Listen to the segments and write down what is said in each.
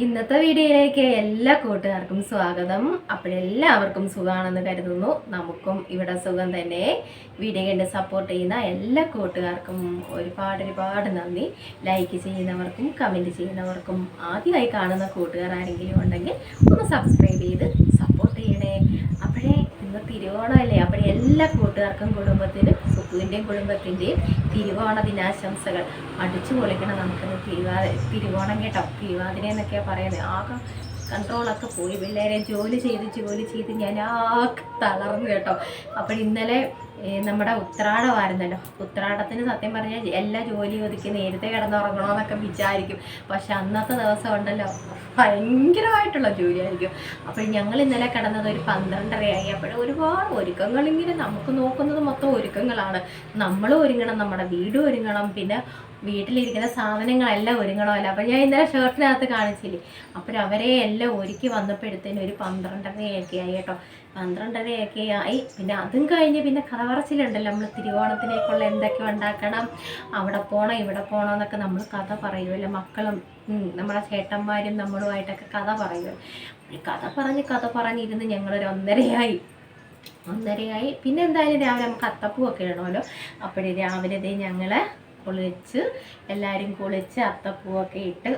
ഇന്നത്തെ വീഡിയോയിലേക്ക് എല്ലാ കൂട്ടുകാർക്കും സ്വാഗതം. അപ്പോഴെല്ലാവർക്കും സുഖമാണെന്ന് കരുതുന്നു. നമുക്കും ഇവിടെ സുഖം തന്നെ. വീഡിയോ കണ്ട് സപ്പോർട്ട് ചെയ്യുന്ന എല്ലാ കൂട്ടുകാർക്കും ഒരുപാട് ഒരുപാട് നന്ദി. ലൈക്ക് ചെയ്യുന്നവർക്കും കമന്റ് ചെയ്യുന്നവർക്കും ആദ്യമായി കാണുന്ന കൂട്ടുകാർ ആരെങ്കിലും ഉണ്ടെങ്കിൽ ഒന്ന് സബ്സ്ക്രൈബ് ചെയ്ത് സപ്പോർട്ട് ചെയ്യണേ. അപ്പോഴേ ഇന്ന് തിരുവോണമല്ലേ അപ്പോഴേ എല്ലാ കൂട്ടുകാർക്കും കുടുംബത്തിനും സുഖുവിന്റെയും കുടുംബത്തിന്റെയും തിരുവോണ ദിനാശംസകൾ. അടിച്ചു പൊളിക്കണം നമുക്കിന്ന് തിരുവാ തിരുവോണം കേട്ടോ. തിരുവാതിര എന്നൊക്കെയാണ് പറയുന്നത്. ആകെ കൺട്രോളൊക്കെ പോയി. പിള്ളേരെ ജോലി ചെയ്ത് ജോലി ചെയ്ത് ഞാൻ ആ തളർന്നു കേട്ടോ. അപ്പോൾ ഇന്നലെ നമ്മുടെ ഉത്രാടമായിരുന്നല്ലോ. ഉത്രാടത്തിന് സത്യം പറഞ്ഞാൽ എല്ലാ ജോലിയും ഒതുക്കി നേരത്തെ കിടന്നുറങ്ങണമെന്നൊക്കെ വിചാരിക്കും. പക്ഷെ അന്നത്തെ ദിവസം ഉണ്ടല്ലോ ഭയങ്കരമായിട്ടുള്ള ജോലിയായിരിക്കും. അപ്പോൾ ഞങ്ങൾ ഇന്നലെ കിടന്നത് ഒരു പന്ത്രണ്ടരയായി. അപ്പോൾ ഒരുപാട് ഒരുക്കങ്ങൾ ഇങ്ങനെ നമുക്ക് നോക്കുന്നത് മൊത്തം ഒരുക്കങ്ങളാണ്. നമ്മൾ ഒരുങ്ങണം നമ്മുടെ വീട് ഒരുങ്ങണം. പിന്നെ വീട്ടിലിരിക്കുന്ന സാധനങ്ങളെല്ലാം ഒരുങ്ങണമല്ലോ. അപ്പോൾ ഞാൻ ഇന്നലെ ഷർട്ടിനകത്ത് കാണിച്ചില്ലേ? അപ്പോൾ അവരെ എല്ലാം ഒരുക്കി വന്നപ്പോഴത്തേനും ഒരു പന്ത്രണ്ടരയൊക്കെ ആയി കേട്ടോ. പന്ത്രണ്ടരയൊക്കെ ആയി. പിന്നെ അതും കഴിഞ്ഞ് പിന്നെ കഥപറച്ചിലുണ്ടല്ലോ നമ്മൾ തിരുവോണത്തിലേക്കുള്ള എന്തൊക്കെ ഉണ്ടാക്കണം അവിടെ പോകണം ഇവിടെ പോകണം എന്നൊക്കെ നമ്മൾ കഥ പറയുമല്ലോ. മക്കളും നമ്മുടെ ചേട്ടന്മാരും നമ്മളുമായിട്ടൊക്കെ കഥ പറയുമല്ലോ. കഥ പറഞ്ഞ് കഥ പറഞ്ഞിരുന്ന് ഞങ്ങളൊരു ഒന്നരയായി. ഒന്നരയായി. പിന്നെ എന്തായാലും രാവിലെ നമുക്ക് അത്തപ്പൂവൊക്കെ ഇടണമല്ലോ. അപ്പോഴേ രാവിലെ ഞങ്ങൾ കുളിച്ച് എല്ലാവരും കുളിച്ച് അത്തപ്പൂവൊക്കെ ഇട്ട്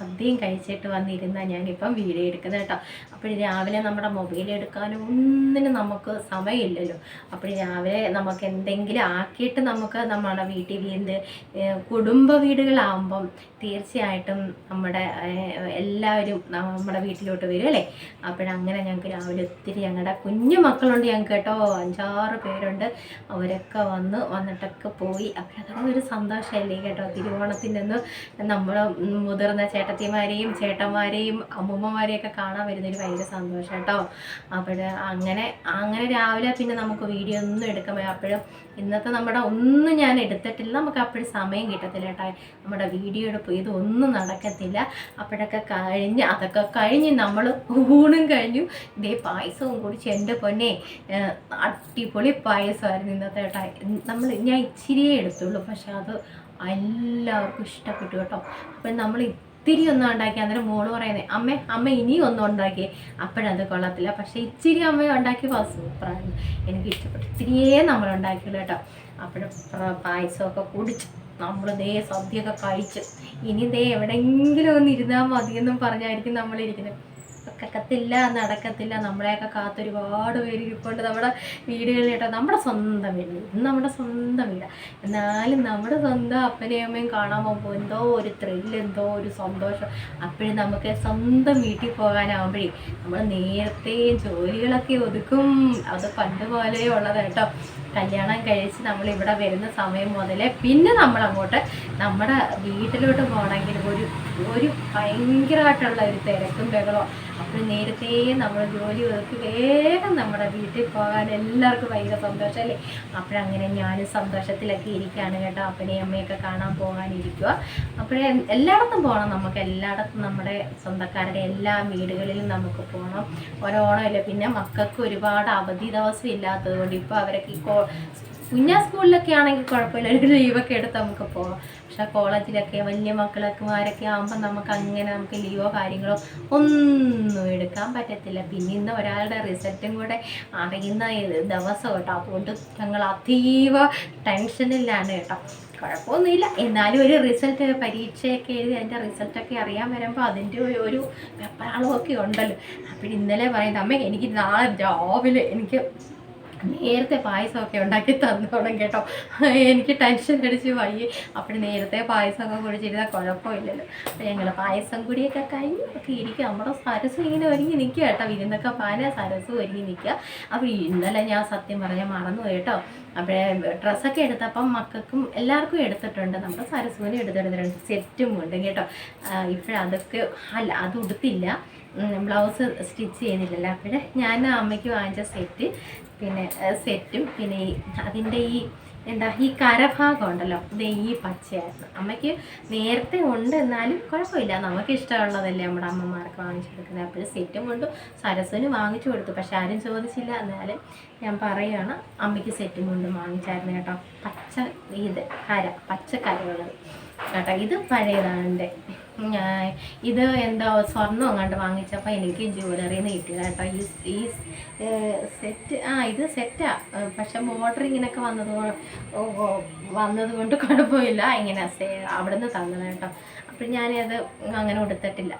സദ്യയും കഴിച്ചിട്ട് വന്നിരുന്ന ഞാനിപ്പം വീഡിയോ എടുക്കുന്നത് കേട്ടോ. അപ്പോൾ രാവിലെ നമ്മുടെ മൊബൈൽ എടുക്കാനും ഒന്നിനും നമുക്ക് സമയമില്ലല്ലോ. അപ്പോൾ രാവിലെ നമുക്ക് എന്തെങ്കിലും ആക്കിയിട്ട് നമുക്ക് നമ്മുടെ വീട്ടിൽ എന്ത് കുടുംബ വീടുകളാകുമ്പം തീർച്ചയായിട്ടും നമ്മുടെ എല്ലാവരും നമ്മുടെ വീട്ടിലോട്ട് വരും അല്ലേ? അപ്പോഴങ്ങനെ ഞങ്ങൾക്ക് രാവിലെ ഒത്തിരി ഞങ്ങളുടെ കുഞ്ഞു മക്കളുണ്ട് ഞങ്ങൾക്ക് കേട്ടോ. അഞ്ചാറ് പേരുണ്ട്. അവരൊക്കെ വന്ന് വന്നിട്ടൊക്കെ പോയി. അപ്പോൾ അതൊക്കെ ഒരു സന്തോഷമല്ലേ കേട്ടോ. തിരുവോണത്തിന്റെ ഒന്ന് നമ്മൾ മുതിർന്ന ചേട്ടത്തിമാരെയും ചേട്ടന്മാരെയും അമ്മൂമ്മമാരെയും ഒക്കെ കാണാൻ വരുന്നതിൽ ഭയങ്കര സന്തോഷം കേട്ടോ. അപ്പോൾ അങ്ങനെ അങ്ങനെ രാവിലെ പിന്നെ നമുക്ക് വീഡിയോ ഒന്നും എടുക്കാൻ അപ്പോഴും ഇന്നത്തെ നമ്മുടെ ഒന്നും ഞാൻ എടുത്തിട്ടില്ല. നമുക്ക് അപ്പോഴും സമയം കിട്ടത്തില്ല കേട്ടോ. നമ്മുടെ വീഡിയോ എടുപ്പ് ഇതൊന്നും നടക്കത്തില്ല. അപ്പോഴൊക്കെ കഴിഞ്ഞ് അതൊക്കെ കഴിഞ്ഞ് നമ്മൾ ഊണും കഴിഞ്ഞു. ഇതേ പായസവും കുടിച്ച് എന്റെ പൊന്നെ അടിപൊളി പായസമായിരുന്നു ഇന്നത്തെ കേട്ടോ. നമ്മൾ ഞാൻ ഇച്ചിരിയേ എടുത്തുള്ളൂ. പക്ഷെ അത് എല്ലാവർക്കും ഇഷ്ടപ്പെട്ടു കേട്ടോ. അപ്പം നമ്മൾ ഇത്തിരി ഒന്നും ഉണ്ടാക്കി അന്നേരം മോൾ പറയുന്നത് അമ്മ അമ്മ ഇനിയും ഒന്നും ഉണ്ടാക്കി അപ്പോഴത് കൊള്ളത്തില്ല. പക്ഷേ ഇച്ചിരി അമ്മ ഉണ്ടാക്കിയപ്പോൾ സൂപ്പറായിരുന്നു. എനിക്ക് ഇഷ്ടപ്പെട്ടു. ഇത്തിരിയേ നമ്മൾ ഉണ്ടാക്കിയുള്ളൂ കേട്ടോ. അപ്പോഴും പായസമൊക്കെ കുടിച്ചു നമ്മൾ ദേ സദ്യയൊക്കെ കഴിച്ചു. ഇനി ദേ എവിടെയെങ്കിലും ഒന്ന് ഇരുന്നാൽ മതിയെന്നും പറഞ്ഞായിരിക്കും നമ്മളിരിക്കുന്നത്. ഒക്കത്തില്ല നടക്കത്തില്ല. നമ്മളെയൊക്കെ കാത്തൊരുപാട് പേര് ഇരിപ്പുണ്ട് നമ്മുടെ വീടുകളിൽ കേട്ടോ. നമ്മുടെ സ്വന്തം വീട്. ഇന്ന് നമ്മുടെ സ്വന്തം വീടാണ് എന്നാലും നമ്മുടെ സ്വന്തം അപ്പനെയും അമ്മയും കാണാൻ പോകുമ്പോൾ എന്തോ ഒരു ത്രില്ല് എന്തോ ഒരു സന്തോഷം. അപ്പോഴും നമുക്ക് സ്വന്തം വീട്ടിൽ പോകാനാവുമ്പോഴേ നമ്മൾ നേരത്തെ ജോലികളൊക്കെ ഒതുക്കും. അത് പണ്ട് പോലെയുള്ളത് കേട്ടോ. കല്യാണം കഴിച്ച് നമ്മൾ ഇവിടെ വരുന്ന സമയം മുതലേ പിന്നെ നമ്മൾ അങ്ങോട്ട് നമ്മുടെ വീട്ടിലോട്ട് പോകണമെങ്കിൽ ഒരു ഒരു ഭയങ്കരമായിട്ടുള്ള ഒരു തിരക്കും ബഹളോ അപ്പോൾ നേരത്തെ നമ്മൾ ജോലി ഒതുക്കി വേഗം നമ്മുടെ വീട്ടിൽ പോകാൻ എല്ലാവർക്കും ഭയങ്കര സന്തോഷമല്ലേ? അപ്പോഴങ്ങനെ ഞാനും സന്തോഷത്തിലൊക്കെ ഇരിക്കുകയാണ് കേട്ടോ. അപ്പനെയും അമ്മയൊക്കെ കാണാൻ പോകാനിരിക്കുക. അപ്പോഴേ എല്ലായിടത്തും പോകണം നമുക്ക്. എല്ലായിടത്തും നമ്മുടെ സ്വന്തക്കാരുടെ എല്ലാ വീടുകളിലും നമുക്ക് പോകണം. ഓരോണമില്ല പിന്നെ മക്കൾക്ക് ഒരുപാട് അവധി ദിവസം ഇല്ലാത്തത് കൊണ്ട് ഇപ്പോൾ അവരൊക്കെ ഈ കോ കുഞ്ഞാ സ്കൂളിലൊക്കെ ആണെങ്കിൽ കുഴപ്പമില്ല. ഒരു ലീവൊക്കെ എടുത്ത് നമുക്ക് പോകാം പക്ഷെ കോളേജിലൊക്കെ വലിയ മക്കളൊക്കെമാരൊക്കെ ആകുമ്പോൾ നമുക്ക് അങ്ങനെ നമുക്ക് ലീവോ കാര്യങ്ങളോ ഒന്നും എടുക്കാൻ പറ്റത്തില്ല. പിന്നെ ഇന്ന് ഒരാളുടെ റിസൾട്ടും കൂടെ അറിയുന്ന ദിവസം കേട്ടോ. അതുകൊണ്ട് ഞങ്ങൾ അതീവ ടെൻഷനിലാണ് കേട്ടോ. കുഴപ്പമൊന്നുമില്ല. എന്നാലും ഒരു റിസൾട്ട് പരീക്ഷയൊക്കെ എഴുതി അതിന്റെ റിസൾട്ടൊക്കെ അറിയാൻ വരുമ്പോൾ അതിന്റെ ഒരു- ഒരു വെപ്രാളമൊക്കെ ഉണ്ടല്ലോ. അപ്പോൾ ഇന്നലെ പറയുന്നത് അമ്മ എനിക്ക് നാളെ രാവിലെ എനിക്ക് നേരത്തെ പായസമൊക്കെ ഉണ്ടാക്കി തന്നോണം കേട്ടോ. എനിക്ക് ടെൻഷൻ അടിച്ച് വയ്യ. അപ്പോൾ നേരത്തെ പായസമൊക്കെ കുടിച്ചിരുന്നാൽ കുഴപ്പമില്ലല്ലോ. അപ്പോൾ ഞങ്ങൾ പായസം കൂടിയൊക്കെ കഴിഞ്ഞ് ഒക്കെ ഇരിക്കുക നമ്മുടെ സരസ് ഇങ്ങനെ ഒരുങ്ങി നിൽക്കുക കേട്ടോ. വിരുന്നൊക്കെ പാന സരസ് ഒരുങ്ങി നിൽക്കുക അപ്പോൾ ഇന്നലെ ഞാൻ സത്യം പറഞ്ഞാൽ മറന്നു കേട്ടോ. അപ്പോഴേ ഡ്രസ്സൊക്കെ എടുത്തപ്പം മക്കൾക്കും എല്ലാവർക്കും എടുത്തിട്ടുണ്ട്. നമ്മുടെ സരസ്വതി എടുത്തെടുത്തിട്ടുണ്ട് സെറ്റും ഉണ്ട് കേട്ടോ. ഇപ്പോഴതൊക്കെ അല്ല അത് ഉടുത്തില്ല. Blouse stitch ചെയ്യുന്നില്ലല്ലോ. അപ്പോഴേ ഞാൻ അമ്മയ്ക്ക് വാങ്ങിച്ച സെറ്റ് പിന്നെ സെറ്റും പിന്നെ അതിന്റെ ഈ എന്താ ഈ കരഭാഗം ഉണ്ടല്ലോ ദേ ഈ പച്ചയായിരുന്നു. അമ്മയ്ക്ക് നേരത്തെ ഉണ്ട് എന്നാലും കുഴപ്പമില്ല. നമുക്ക് ഇഷ്ടമുള്ളതല്ലേ നമ്മുടെ അമ്മമാർക്ക് വാങ്ങിച്ചു കൊടുക്കുന്നത് അപ്പോൾ സെറ്റും കൊണ്ട് സരസ്വന് വാങ്ങിച്ചു കൊടുത്തു. പക്ഷെ ആരും ചോദിച്ചില്ല. എന്നാലും ഞാൻ പറയുകയാണ് അമ്മയ്ക്ക് സെറ്റും കൊണ്ടും വാങ്ങിച്ചായിരുന്നു കേട്ടോ. പച്ച ഇത് കര പച്ച കരയുള്ളത് കേട്ടോ ഇത് പഴയതാണ് എന്റെ ഇത് എന്തോ സ്വർണം അങ്ങോട്ട് വാങ്ങിച്ചപ്പോൾ എനിക്ക് ജ്വല്ലറിന്ന് കിട്ടിയത് കേട്ടോ. ഈ ഈ സെറ്റ് ആ ഇത് സെറ്റാ പക്ഷെ ബോർഡർ ഇങ്ങനെയൊക്കെ വന്നത് വന്നത് കൊണ്ട് കുഴപ്പമില്ല. ഇങ്ങനെ അവിടെ നിന്ന് തന്നത് കേട്ടോ. അപ്പം ഞാനത് അങ്ങനെ കൊടുത്തിട്ടില്ല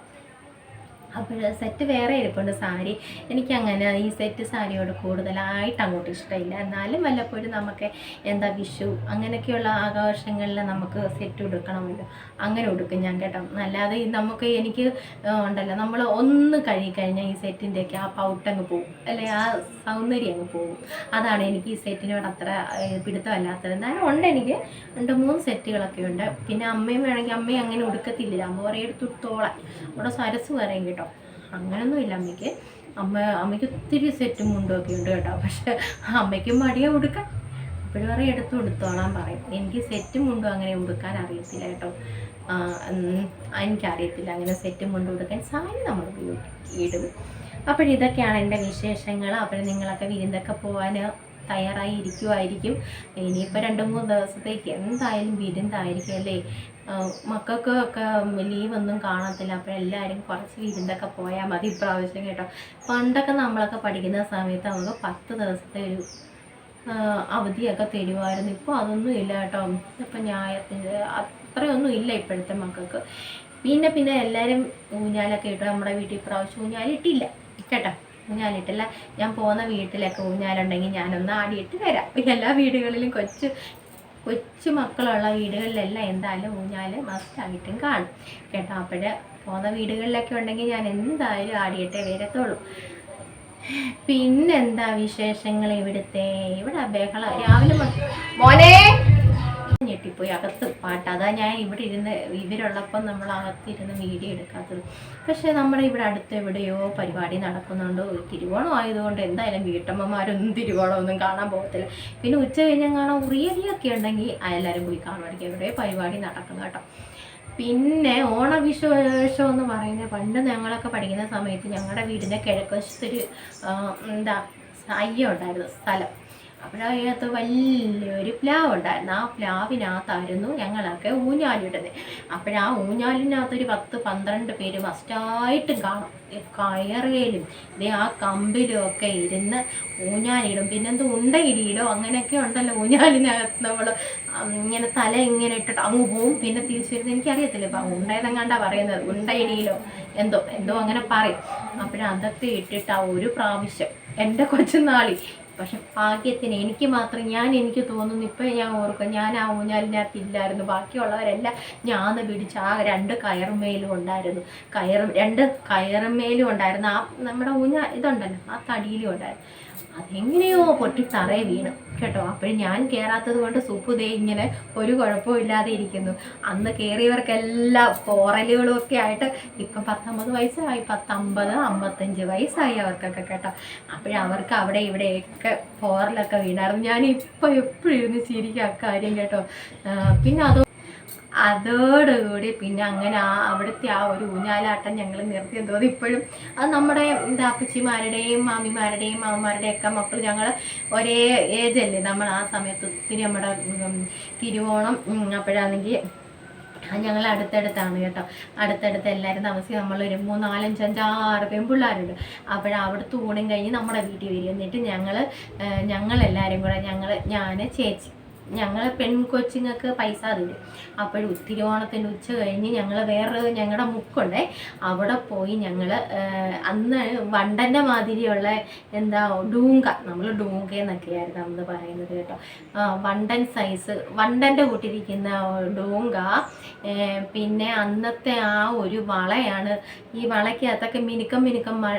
അപ്പോൾ സെറ്റ് വേറെ ഇരിപ്പുണ്ട് സാരി. എനിക്കങ്ങനെ ഈ സെറ്റ് സാരിയോട് കൂടുതലായിട്ട് അങ്ങോട്ട് ഇഷ്ടമില്ല. എന്നാലും വല്ലപ്പോഴും നമുക്ക് എന്താ വിഷു അങ്ങനെയൊക്കെയുള്ള ആഘോഷങ്ങളിൽ നമുക്ക് സെറ്റ് ഉടുക്കണമല്ലോ. അങ്ങനെ ഉടുക്കും ഞാൻ കേട്ടോ. അല്ലാതെ നമുക്ക് എനിക്ക് ഉണ്ടല്ലോ നമ്മൾ ഒന്ന് കഴുകിക്കഴിഞ്ഞാൽ ഈ സെറ്റിന്റെയൊക്കെ ആ പൗട്ടങ്ങ് പോകും. അല്ലെ ആ സൗന്ദര്യം അങ്ങ് പോകും. അതാണ് എനിക്ക് ഈ സെറ്റിനോട് അത്ര പിടുത്തമല്ലാത്തത്. എന്നാലും ഉണ്ട് എനിക്ക്. രണ്ട് മൂന്ന് സെറ്റുകളൊക്കെ ഉണ്ട്. പിന്നെ അമ്മയും വേണമെങ്കിൽ അമ്മയും അങ്ങനെ ഉടുക്കത്തില്ല അമ്മ കുറേ എടുത്ത് അവിടെ സരസ് പറയും അങ്ങനൊന്നും ഇല്ല അമ്മയ്ക്ക് അമ്മ അമ്മയ്ക്ക് ഒത്തിരി സെറ്റും മുണ്ടും ഒക്കെ ഉണ്ട് കേട്ടോ. പക്ഷെ അമ്മയ്ക്ക് മടിയാ ഉടുക്കാൻ. അപ്പോഴും പറയും എടുത്തു കൊടുത്തോളാൻ പറയും. എനിക്ക് സെറ്റും മുണ്ടും അങ്ങനെ ഉടുക്കാൻ അറിയത്തില്ല കേട്ടോ. എനിക്കറിയത്തില്ല. അങ്ങനെ സെറ്റും മുണ്ടും ഉടുക്കാൻ സാരി നമ്മൾ ഇടും അപ്പോൾ ഇതൊക്കെയാണ് എന്റെ വിശേഷങ്ങൾ. അപ്പോൾ നിങ്ങളൊക്കെ വിരുന്നൊക്കെ പോകാൻ തയ്യാറായി ഇരിക്കുമായിരിക്കും ഇനിയിപ്പോൾ രണ്ട് മൂന്ന് ദിവസത്തേക്ക് എന്തായാലും വിരുന്നായിരിക്കും അല്ലേ? മക്കൾക്ക് ഒക്കെ ലീവൊന്നും കാണത്തില്ല. അപ്പോൾ എല്ലാവരും കുറച്ച് വിരുന്നൊക്കെ പോയാൽ മതി ഇപ്രാവശ്യം കേട്ടോ. പണ്ടൊക്കെ നമ്മളൊക്കെ പഠിക്കുന്ന സമയത്ത് നമുക്ക് പത്ത് ദിവസത്തെ ഒരു അവധിയൊക്കെ തരുമായിരുന്നു ഇപ്പോൾ അതൊന്നും ഇല്ല കേട്ടോ. ഇപ്പം ന്യായത്തിന്റെ അത്രയൊന്നും ഇല്ല ഇപ്പോഴത്തെ മക്കൾക്ക്. പിന്നെ പിന്നെ എല്ലാവരും ഊഞ്ഞാലൊക്കെ ഇട്ടു. നമ്മുടെ വീട്ടിൽ ഇപ്രാവശ്യം ഊഞ്ഞാലിട്ടില്ല കേട്ടോ ഊഞ്ഞാലിട്ടില്ല ഞാൻ പോകുന്ന വീട്ടിലൊക്കെ ഊഞ്ഞാലുണ്ടെങ്കിൽ ഞാനൊന്ന് ആടിയിട്ട് വരാം. എല്ലാ വീടുകളിലും കൊച്ചു കൊച്ചു മക്കളുള്ള വീടുകളിലെല്ലാം എന്തായാലും ഊഞ്ഞാൽ മസ്റ്റായിട്ടും കാണും. കേട്ടോ അപ്പോൾ പോകുന്ന വീടുകളിലൊക്കെ ഉണ്ടെങ്കിൽ ഞാൻ എന്തായാലും ആടിയിട്ടേ വരത്തുള്ളൂ. പിന്നെന്താ വിശേഷങ്ങൾ ഇവിടുത്തെ? ഇവിടെ ബഹള. രാവിലെ മോനേ! ഞെട്ടിപ്പോയി. അകത്ത് പാട്ട്. അതാ ഞാൻ ഇവിടെ ഇരുന്ന് ഇവരുള്ളപ്പം നമ്മൾ അകത്തിരുന്ന് വീഡിയോ എടുക്കാത്തത്. പക്ഷേ നമ്മുടെ ഇവിടെ അടുത്ത് എവിടെയോ പരിപാടി നടക്കുന്നുണ്ട്. തിരുവോണം ആയതുകൊണ്ട് എന്തായാലും വീട്ടമ്മമാരൊന്നും തിരുവോണമൊന്നും കാണാൻ പോകത്തില്ല. പിന്നെ ഉച്ച കഴിഞ്ഞാൽ കാണാൻ ഉറിയലിയൊക്കെ ഉണ്ടെങ്കിൽ എല്ലാവരും പോയി കാണുമായിരിക്കും. എവിടെ പരിപാടി നടക്കുന്നു കേട്ടോ. പിന്നെ ഓണവിശേഷം എന്ന് പറയുന്നത് പണ്ട് ഞങ്ങളൊക്കെ പഠിക്കുന്ന സമയത്ത് ഞങ്ങളുടെ വീടിന്റെ കിഴക്കുവശത്തൊരു ആ, എന്താ അയ്യം ഉണ്ടായിരുന്നു സ്ഥലം. അപ്പോഴതിനകത്ത് വലിയൊരു പ്ലാവ് ഉണ്ടായിരുന്നു ആ പ്ലാവിനകത്തായിരുന്നു ഞങ്ങളൊക്കെ ഊഞ്ഞാലിടുന്നത്. അപ്പോഴാ ഊഞ്ഞാലിനകത്ത് ഒരു പത്ത് പന്ത്രണ്ട് പേര് മസ്റ്റായിട്ട് കാണും. കയറേലും ദേ ആ കമ്പിലും ഒക്കെ ഇരുന്ന് ഊഞ്ഞാലിടും. പിന്നെന്തോ ഉണ്ടയിടിയിലോ അങ്ങനെയൊക്കെ ഉണ്ടല്ലോ ഊഞ്ഞാലിനകത്ത് നമ്മൾ. ഇങ്ങനെ തല ഇങ്ങനെ ഇട്ടിട്ട് അങ്ങ് പോവും. പിന്നെ തിരിച്ചു വരുന്നത് എനിക്കറിയത്തില്ല. ഇപ്പം ഉണ്ടായതെങ്ങാണ്ടാ പറയുന്നത്? ഉണ്ടയിടിയിലോ എന്തോ എന്തോ അങ്ങനെ പറയും. അപ്പോഴതൊക്കെ ഇട്ടിട്ട് ആ ഒരു പ്രാവശ്യം എന്റെ കൊച്ചുനാളി പക്ഷെ ഭാഗ്യത്തിന് എനിക്ക് മാത്രം ഞാൻ എനിക്ക് തോന്നുന്നു ഇപ്പം ഞാൻ ഓർക്കും ഞാൻ ആ ഊഞ്ഞാലിനകത്ത് ഇല്ലായിരുന്നു ബാക്കിയുള്ളവരെല്ലാം ഞാൻ പിടിച്ച് ആ രണ്ട് കയറുമേലും ഉണ്ടായിരുന്നു. കയറും രണ്ട് കയറുമേലും ഉണ്ടായിരുന്നു. ആ നമ്മുടെ ഊഞ്ഞാ ഇതുണ്ടല്ലോ ആ തടിയിലും ഉണ്ടായിരുന്നു. അതെങ്ങനെയോ പൊട്ടി തറയെ വീണു കേട്ടോ. അപ്പോഴും ഞാൻ കയറാത്തത് കൊണ്ട് ദേ ഇങ്ങനെ ഒരു കുഴപ്പവും ഇല്ലാതെ ഇരിക്കുന്നു. അന്ന് കയറിയവർക്കെല്ലാം പോറലുകളും ഒക്കെ ആയിട്ട് ഇപ്പം പത്തൊമ്പത് വയസ്സായി. പത്തമ്പത് അമ്പത്തഞ്ച് വയസ്സായി അവർക്കൊക്കെ കേട്ടോ. അപ്പോഴവർക്ക് അവിടെ ഇവിടെയൊക്കെ പോറലൊക്കെ വീണായിരുന്നു. ഞാൻ ഇപ്പം എപ്പോഴും ഇരുന്ന് ചിരിക്കും ആ കാര്യം കേട്ടോ. പിന്നെ അതോ അതോടുകൂടി പിന്നെ അങ്ങനെ ആ അവിടുത്തെ ആ ഒരു ഊഞ്ഞാലാട്ടം ഞങ്ങൾ നിർത്തി. തോന്നി ഇപ്പോഴും അത് നമ്മുടെ എന്താ അപ്പച്ചിമാരുടെയും മാമിമാരുടെയും മാമന്മാരുടെയും ഒക്കെ മക്കൾ ഞങ്ങൾ ഒരേ ഏജല്ലേ നമ്മൾ ആ സമയത്ത് ഒത്തിരി നമ്മുടെ തിരുവോണം അപ്പോഴാണെങ്കിൽ ഞങ്ങൾ അടുത്തടുത്താണ് കേട്ടോ. അടുത്തടുത്ത് എല്ലാവരും താമസിക്കും. നമ്മളൊരു മൂന്നാലഞ്ച് ആറ് പെൺപിള്ളേരുണ്ട്. അപ്പോൾ അവിടുത്തെ ഊണും കഴിഞ്ഞ് നമ്മുടെ വീട്ടിൽ വരും. എന്നിട്ട് ഞങ്ങൾ ഞങ്ങളെല്ലാവരും കൂടെ ഞങ്ങൾ ഞാൻ ചേച്ചി ഞങ്ങൾ പെൺ കൊച്ചിങ്ങൾക്ക് പൈസ തരും. അപ്പോൾ തിരുവോണത്തിന്റെ ഉച്ച കഴിഞ്ഞ് ഞങ്ങൾ വേറെ ഞങ്ങളുടെ മുക്കുണ്ടേ അവിടെ പോയി ഞങ്ങൾ അന്ന് വണ്ടന്റെ മാതിരിയുള്ള എന്താ ഡൂങ്ക. നമ്മൾ ഡൂങ്ക എന്നൊക്കെയായിരുന്നു അന്ന് പറയുന്നത് കേട്ടോ. വണ്ടൻ സൈസ് വണ്ടന്റെ കൂട്ടിരിക്കുന്ന ഡൂങ്ക പിന്നെ അന്നത്തെ ആ ഒരു വളയാണ് ഈ വളയ്ക്കകത്തൊക്കെ മിനുക്കം മിനുക്കം മഴ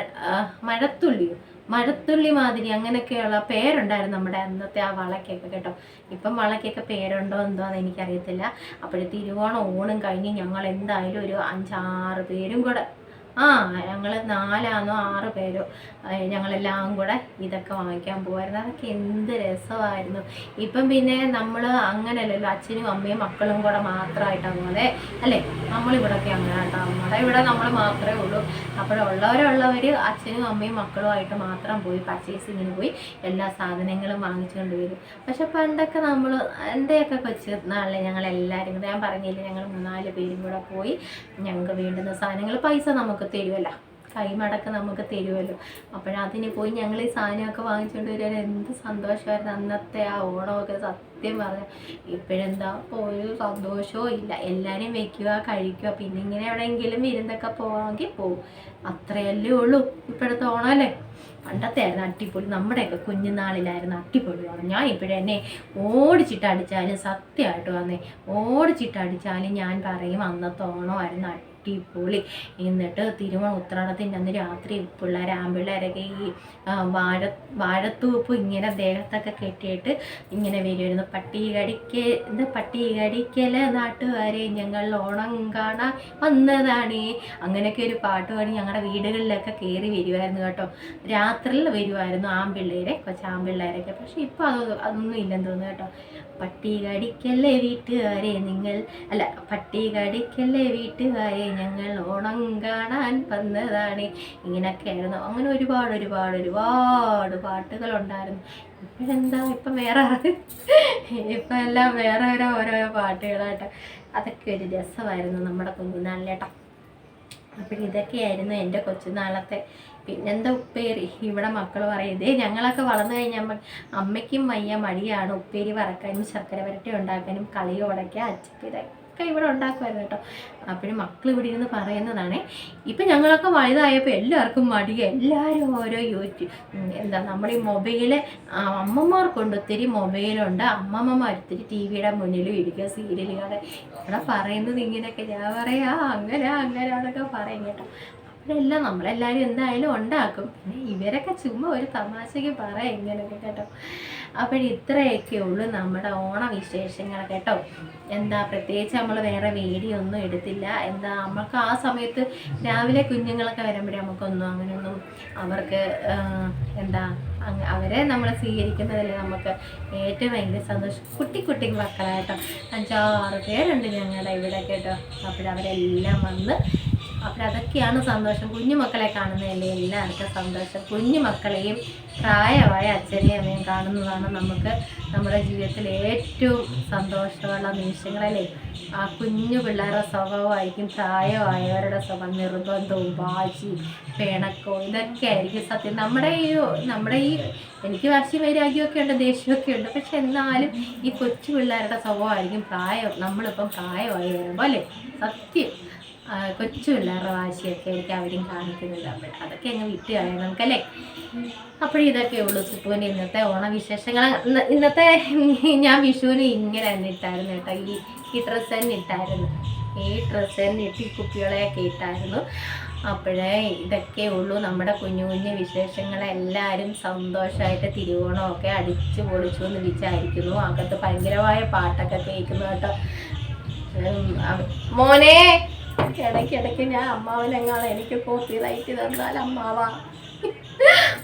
മഴത്തുള്ളിയോ മഴത്തുള്ളി മാതിരി അങ്ങനെയൊക്കെയുള്ള പേരുണ്ടായിരുന്നു നമ്മുടെ അന്നത്തെ ആ വളയ്ക്കൊക്കെ കേട്ടോ. ഇപ്പം വളയ്ക്കൊക്കെ പേരുണ്ടോ എന്തോ എന്ന് എനിക്കറിയത്തില്ല. അപ്പോഴേ തിരുവോണം ഓണം കഴിഞ്ഞ് ഞങ്ങൾ എന്തായാലും ഒരു അഞ്ചാറ് പേരും കൂടെ ആ ഞങ്ങൾ നാലാണോ ആറ് പേരോ ഞങ്ങളെല്ലാം കൂടെ ഇതൊക്കെ വാങ്ങിക്കാൻ പോകുമായിരുന്നു അതൊക്കെ എന്ത് രസമായിരുന്നു. ഇപ്പം പിന്നെ നമ്മൾ അങ്ങനെയല്ലല്ലോ അച്ഛനും അമ്മയും മക്കളും കൂടെ മാത്രമായിട്ടാണ് പോകുന്നത് അല്ലേ? നമ്മളിവിടൊക്കെ അങ്ങനെ കേട്ടോ നമ്മുടെ ഇവിടെ നമ്മൾ മാത്രമേ ഉള്ളൂ. അപ്പോഴുള്ളവരുള്ളവർ അച്ഛനും അമ്മയും മക്കളുമായിട്ട് മാത്രം പോയി പർച്ചേസിങ്ങിന് പോയി എല്ലാ സാധനങ്ങളും വാങ്ങിച്ചുകൊണ്ട് വരും. പക്ഷെ പണ്ടൊക്കെ നമ്മൾ എന്റെയൊക്കെ കൊച്ചു നാളിൽ ഞങ്ങളെല്ലാവരും ഞാൻ പറഞ്ഞില്ലേ ഞങ്ങൾ മൂന്നാൽ പേരും കൂടെ പോയി ഞങ്ങൾക്ക് വേണ്ടുന്ന സാധനങ്ങൾ പൈസ നമുക്ക് തരുമല്ലോ കൈമടക്ക് നമുക്ക് തരുമല്ലോ. അപ്പോഴതിന് പോയി ഞങ്ങൾ ഈ സാധനമൊക്കെ വാങ്ങിച്ചുകൊണ്ട് വരാൻ എന്ത് സന്തോഷമായിരുന്നു അന്നത്തെ ആ ഓണമൊക്കെ സത്യം പറഞ്ഞാൽ ഇപ്പോഴെന്താ ഒരു സന്തോഷവും ഇല്ല. എല്ലാവരും വെക്കുക കഴിക്കുക പിന്നെ ഇങ്ങനെ എവിടെയെങ്കിലും വിരുന്നൊക്കെ പോവാമെങ്കിൽ പോവും. അത്രയല്ലേ ഉള്ളൂ ഇപ്പോഴത്തെ ഓണമല്ലേ പണ്ടത്തെ ആയിരുന്നു അട്ടിപ്പൊളി നമ്മുടെയൊക്കെ കുഞ്ഞുനാളിലായിരുന്നു അട്ടിപ്പൊളി ഓണം. ഞാൻ ഇപ്പോഴെന്നെ ഓടിച്ചിട്ട് അടിച്ചാലും സത്യമായിട്ട് വന്നേ. ഓടിച്ചിട്ട് അടിച്ചാലും ഞാൻ പറയും അന്നത്തെ ഓണമായിരുന്നു അടിപൊളി. എന്നിട്ട് തിരുവോണ ഉത്രാടത്തിന്റെ അന്ന് രാത്രി പിള്ളേർ ആമ്പിള്ളേരൊക്കെ ഈ വാഴ വാഴത്തൂപ്പ് ഇങ്ങനെ ദേഹത്തൊക്കെ കെട്ടിയിട്ട് ഇങ്ങനെ വരുമായിരുന്നു പട്ടി കടിക്ക് പട്ടി കടിക്കൽ നാട്ടുകാരെ ഞങ്ങൾ ഓണം കാണാൻ വന്നതാണ്. അങ്ങനെയൊക്കെ ഒരു പാട്ട് പാടി ഞങ്ങളുടെ വീടുകളിലൊക്കെ കയറി വരുമായിരുന്നു കേട്ടോ. രാത്രിയിൽ വരുമായിരുന്നു ആമ്പിള്ളേരെ കൊച്ചാമ്പിള്ളേരൊക്കെ പക്ഷെ ഇപ്പോൾ അത് അതൊന്നും ഇല്ലെന്ന് തോന്നുന്നു കേട്ടോ. പട്ടി കടിക്കല്ലേ വീട്ടുകാരെ നിങ്ങൾ അല്ല പട്ടി കടിക്കല്ലേ വീട്ടുകാരെ ഞങ്ങൾ ഓണം കാണാൻ വന്നതാണ്. ഇങ്ങനെയൊക്കെ ആയിരുന്നു അങ്ങനെ ഒരുപാട് ഒരുപാട് ഒരുപാട് പാട്ടുകളുണ്ടായിരുന്നു. ഇപ്പോഴെന്താ? ഇപ്പം വേറെ ഇപ്പം എല്ലാം വേറെ ഓരോ ഓരോരോ പാട്ടുകളായിട്ട്. അതൊക്കെ ഒരു രസമായിരുന്നു നമ്മുടെ കുഞ്ഞുനാളിലേട്ടോ. അപ്പം ഇതൊക്കെയായിരുന്നു എന്റെ കൊച്ചുനാളത്തെ. പിന്നെന്താ ഉപ്പേരി? ഇവിടെ മക്കൾ പറയും ഇതേ ഞങ്ങളൊക്കെ വളർന്നു കഴിഞ്ഞാൽ അമ്മയ്ക്കും വയ്യ മടിയാണ് ഉപ്പേരി വറക്കാനും ശർക്കര വരട്ടി ഉണ്ടാക്കാനും കളി ഉടയ്ക്കുക അച്ചപ്പ് ഇതൊക്കെ ഇവിടെ ഉണ്ടാക്കുമായിരുന്നു കേട്ടോ. അപ്പോഴും മക്കൾ ഇവിടെ ഇരുന്ന് പറയുന്നതാണ്. ഇപ്പം ഞങ്ങളൊക്കെ വലുതായപ്പോൾ എല്ലാവർക്കും മടിയ എല്ലാവരും ഓരോ യൂട്യൂബ് എന്താ നമ്മുടെ ഈ മൊബൈൽ അമ്മമാർക്കുണ്ട്. ഒത്തിരി മൊബൈലുണ്ട്. അമ്മമ്മമാർ ഒത്തിരി ടി വിയുടെ മുന്നിലും ഇരിക്കുക സീരിയലുകൾ. ഇവിടെ പറയുന്നത് ഇങ്ങനെയൊക്കെ. ഞാൻ പറയാ അങ്ങനെ അങ്ങനെയാണൊക്കെ പറയും കേട്ടോ. അപ്പോഴെല്ലാം നമ്മളെല്ലാവരും എന്തായാലും ഉണ്ടാക്കും. ഇവരൊക്കെ ചുമ്മാ ഒരു തമാശയ്ക്ക് പറയാം ഇങ്ങനെയൊക്കെ കേട്ടോ. അപ്പോൾ ഇത്രയൊക്കെ ഉള്ളൂ നമ്മുടെ ഓണവിശേഷങ്ങൾ കേട്ടോ. എന്താ പ്രത്യേകിച്ച് നമ്മൾ വേറെ വേടിയൊന്നും എടുത്തില്ല. എന്താ നമുക്ക് ആ സമയത്ത് രാവിലെ കുഞ്ഞുങ്ങളൊക്കെ വരുമ്പോഴേ നമുക്കൊന്നും അങ്ങനെയൊന്നും അവർക്ക് എന്താ അവരെ നമ്മൾ സ്വീകരിക്കുന്നതിൽ നമുക്ക് ഏറ്റവും ഭയങ്കര സന്തോഷം. കുട്ടി കുട്ടി മക്കളായിട്ടോ അഞ്ചാറ് പേരുണ്ട് ഞങ്ങളുടെ ഇവിടെ കേട്ടോ. അപ്പോഴവരെല്ലാം വന്ന് അപ്പോൾ അതൊക്കെയാണ് സന്തോഷം. കുഞ്ഞുമക്കളെ കാണുന്നതല്ലേ? എല്ലാവർക്കും സന്തോഷം. കുഞ്ഞുമക്കളെയും പ്രായമായ അച്ഛനെയും അമ്മയും കാണുന്നതാണ് നമുക്ക് നമ്മുടെ ജീവിതത്തിൽ ഏറ്റവും സന്തോഷമുള്ള നിമിഷങ്ങളല്ലേ? ആ കുഞ്ഞു പിള്ളേരുടെ സ്വഭാവമായിരിക്കും പ്രായമായവരുടെ സ്വഭാവം. നിർബന്ധവും വാശി പിണക്കവും ഇതൊക്കെ ആയിരിക്കും സത്യം. നമ്മുടെ ഈ നമ്മുടെ ഈ എനിക്ക് വാശി വൈരാഗ്യമൊക്കെ ഉണ്ട് ദേഷ്യമൊക്കെ ഉണ്ട്. പക്ഷെ എന്നാലും ഈ കൊച്ചു പിള്ളേരുടെ സ്വഭാവമായിരിക്കും പ്രായം. നമ്മളിപ്പം പ്രായമായി വരുമ്പോൾ അല്ലേ? സത്യം. കൊച്ചു പിള്ളേരുടെ വാശിയൊക്കെ ആയിരിക്കും അവരും കാണിക്കുന്നത് അപ്പോൾ അതൊക്കെ അങ്ങ് വിട്ട് കളയാം നമുക്കല്ലേ? അപ്പോഴും ഇതൊക്കെ ഉള്ളൂ സുപ്പുവിന്റെ ഇന്നത്തെ ഓണവിശേഷങ്ങൾ. ഇന്നത്തെ ഞാൻ വിഷുവിന് ഇങ്ങനെ തന്നെ ഇട്ടായിരുന്നു കേട്ടോ. ഈ ഈ ഡ്രസ്സ് തന്നെ ഇട്ടായിരുന്നു. ഈ ഡ്രസ്സ് തന്നെ ഇട്ട് ഈ കുപ്പികളെയൊക്കെ ഇട്ടായിരുന്നു. അപ്പോഴേ ഇതൊക്കെ ഉള്ളൂ നമ്മുടെ കുഞ്ഞു കുഞ്ഞു വിശേഷങ്ങളെല്ലാവരും സന്തോഷമായിട്ട് തിരുവോണമൊക്കെ അടിച്ചു പൊളിച്ചു എന്ന് വിചാരിക്കുന്നു. അകത്ത് ഭയങ്കരമായ പാട്ടൊക്കെ കേൾക്കുന്നു കേട്ടോ. മോനെ! ഇടയ്ക്കിടയ്ക്ക് ഞാൻ അമ്മാവനെങ്ങാണ് എനിക്ക് കോപ്പി റൈറ്റ് തന്നാൽ അമ്മാവാ.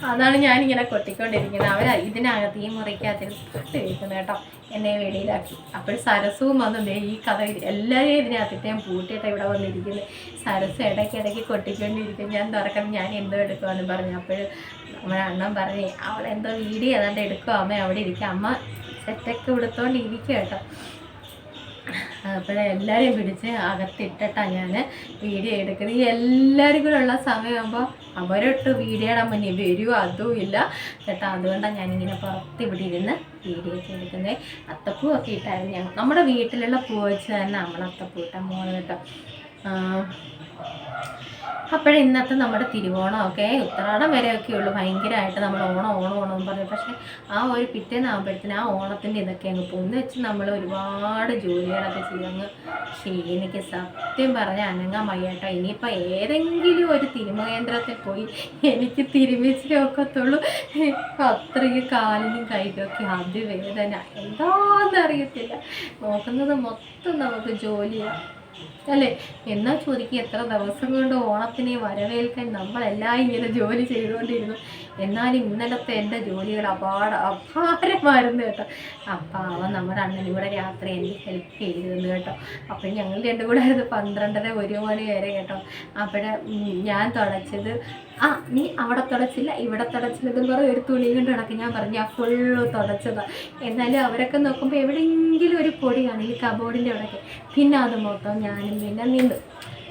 അതാണ് ഞാനിങ്ങനെ കൊട്ടിക്കൊണ്ടിരിക്കുന്നത്. അവർ ഇതിനകത്ത് ഈ മുറിക്കകത്ത് പാട്ട് കേൾക്കുന്നു കേട്ടോ. എന്നെ വെളിയിലാക്കി. അപ്പോൾ സരസവും വന്നു. ഈ കഥ എല്ലാവരെയും ഇതിനകത്തിട്ട് ഞാൻ പൂട്ടിയിട്ട് ഇവിടെ വന്നിരിക്കുന്നത് സരസ് ഇടയ്ക്കിടയ്ക്ക് കൊട്ടിക്കൊണ്ടിരിക്കും ഞാൻ തുറക്കണം. ഞാൻ എന്തോ എടുക്കുമെന്ന് പറഞ്ഞു. അപ്പോൾ നമ്മുടെ അണ്ണൻ പറഞ്ഞേ അവൾ എന്തോ വീഡിയോ ഏതാണ്ട് എടുക്കുക അമ്മ അവിടെ ഇരിക്കുക അമ്മ സെറ്റൊക്കെ എടുത്തോണ്ട് കേട്ടോ. അപ്പോഴേ എല്ലാവരെയും പിടിച്ച് അകത്തിട്ടിട്ടാണ് ഞാൻ വീഡിയോ എടുക്കുന്നത് ഈ എല്ലാവരും കൂടെ ഉള്ള സമയമാകുമ്പോൾ അവരൊട്ട് വീഡിയോയുടെ മുന്നിൽ വരുമോ അതും ഇല്ല. കേട്ടോ അതുകൊണ്ടാണ് ഞാനിങ്ങനെ പുറത്ത് ഇവിടെ ഇരുന്ന് വീഡിയോ ഒക്കെ എടുക്കുന്നത് അത്തപ്പൂ ഒക്കെ ഇട്ടായിരുന്നു ഞങ്ങൾ. നമ്മുടെ വീട്ടിലുള്ള പൂ വെച്ച് തന്നെ ഇട്ടാൻ പോകുന്നത് കേട്ടോ. അപ്പോഴേ ഇന്നത്തെ നമ്മുടെ തിരുവോണം തിരുവോണമൊക്കെ ഉത്രാടം വരെയൊക്കെ ഉള്ളു. ഭയങ്കരമായിട്ട് നമ്മൾ ഓണം ഓണം ഓണം പറയും. പക്ഷേ ആ ഒരു പിറ്റേന്നാകുമ്പോഴത്തേന് ആ ഓണത്തിന്റെ ഇതൊക്കെ അങ്ങ് പോകുന്നു വെച്ച് നമ്മൾ ഒരുപാട് ജോലികളൊക്കെ ചെയ്തങ്ങ് എനിക്ക് സത്യം പറഞ്ഞ അനങ്ങാൻ വയ്യാട്ടോ ഇനിയിപ്പോൾ ഏതെങ്കിലും ഒരു തിരുമകേന്ദ്രത്തിൽ പോയി എനിക്ക് തിരുമിച്ചേ ഒക്കത്തുള്ളൂ അത്രയ്ക്ക് കാലിനും കൈക്കൊക്കെ അതിവേദന. എന്താണെന്ന് അറിയത്തില്ല നോക്കുന്നത് മൊത്തം നമുക്ക് ജോലിയാണ് അല്ലേ? എന്നാ ചോദിക്കുക എത്ര ദിവസം കൊണ്ട് ഓണത്തിനെ വരവേൽക്കാൻ നമ്മളെല്ലാം ഇങ്ങനെ ജോലി ചെയ്തുകൊണ്ടിരുന്നു. എന്നാലും ഇന്നലത്തെ എന്റെ ജോലികൾ അപാട അപാരമായിരുന്നു കേട്ടോ. അപ്പം അവൻ നമ്മുടെ അണ്ണൻ കൂടെ രാത്രി എനിക്ക് ഹെൽപ്പ് ചെയ്തിരുന്നു കേട്ടോ. അപ്പം ഞങ്ങൾ രണ്ടും കൂടെ ആയിരുന്നു പന്ത്രണ്ടര ഒരു മണി വരെ കേട്ടോ. അവിടെ ഞാൻ തുടച്ചത് ആ നീ അവിടെ തുടച്ചില്ല ഇവിടെ തുടച്ചില്ലെന്ന് പറഞ്ഞ് ഒരു തുണി കൊണ്ട് കിടക്കും ഞാൻ പറഞ്ഞു ആ ഫുള്ള് തുടച്ചതാണ് എന്നാലും അവരൊക്കെ നോക്കുമ്പോൾ എവിടെയെങ്കിലും ഒരു പൊടി കാണും ഈ കബോർഡിന്റെ അവിടെയൊക്കെ. പിന്നെ അത് മൊത്തം ഞാനും പിന്നെ നിന്നു.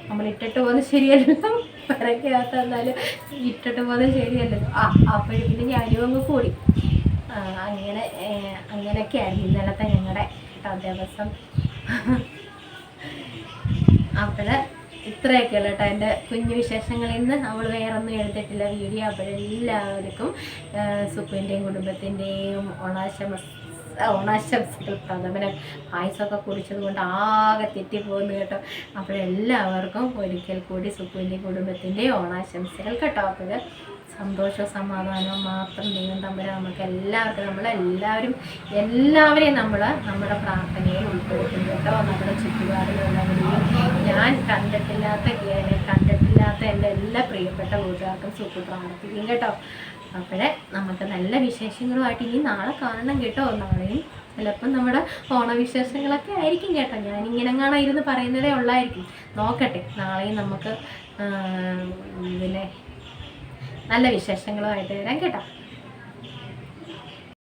നമ്മൾ ഇട്ടിട്ട് പോകുന്നത് ശരിയല്ലല്ലോ. പിറക്കകത്ത് എന്നാലും ഇട്ടിട്ട് പോകുന്നത് ശരിയല്ലല്ലോ. ആ അപ്പോഴും പിന്നെ ഞാനും അങ്ങ് കൂടി. അങ്ങനെ അങ്ങനെയൊക്കെ ആയിരുന്നു ഇന്നലത്തെ ഞങ്ങളുടെ കേട്ടോ ദിവസം. അപ്പോൾ ഇത്രയൊക്കെയുള്ള കേട്ടോ എന്റെ കുഞ്ഞു വിശേഷങ്ങളിൽ നിന്ന് അവൾ വേറൊന്നും എഴുതിയിട്ടില്ല. വീഡിയോ അപ്പോഴെല്ലാവർക്കും സുഖിന്റെയും കുടുംബത്തിന്റെയും ഓണാശംസ ഓണാശംസകൾ പ്രഥമനം പായസമൊക്കെ കുടിച്ചത് കൊണ്ട് ആകെ തെറ്റിപ്പോകുന്നു കേട്ടോ. അപ്പോഴെല്ലാവർക്കും ഒരിക്കൽ കൂടി സുക്കുവിന്റെ കുടുംബത്തിന്റെ ഓണാശംസകൾ കേട്ടോ. അപ്പോൾ സന്തോഷവും സമാധാനവും മാത്രം ദൈവം തമ്മിൽ നമുക്ക് എല്ലാവർക്കും നമ്മളെല്ലാവരും എല്ലാവരെയും നമ്മൾ നമ്മുടെ പ്രാർത്ഥനയിൽ ഉൾപ്പെടുത്തുന്നു കേട്ടോ. നമ്മുടെ ചുറ്റുപാടുകളുള്ളവരെയും ഞാൻ കണ്ടിട്ടില്ലാത്ത കണ്ടിട്ടില്ലാത്ത എന്റെ എല്ലാ പ്രിയപ്പെട്ട കൂട്ടുകാർക്കും സുഖം പ്രാർത്ഥിക്കും കേട്ടോ. അപ്പോഴേ നമുക്ക് നല്ല വിശേഷങ്ങളുമായിട്ട് ഇനി നാളെ കാണണം കേട്ടോ. നാളെയും ചിലപ്പം നമ്മുടെ ഓണവിശേഷങ്ങളൊക്കെ ആയിരിക്കും കേട്ടോ. ഞാനിങ്ങനെ കാണാൻ ഇരുന്ന് പറയുന്നതേ ഉള്ളായിരിക്കും. നോക്കട്ടെ നാളെയും നമുക്ക് പിന്നെ നല്ല വിശേഷങ്ങളുമായിട്ട് വരാം കേട്ടോ.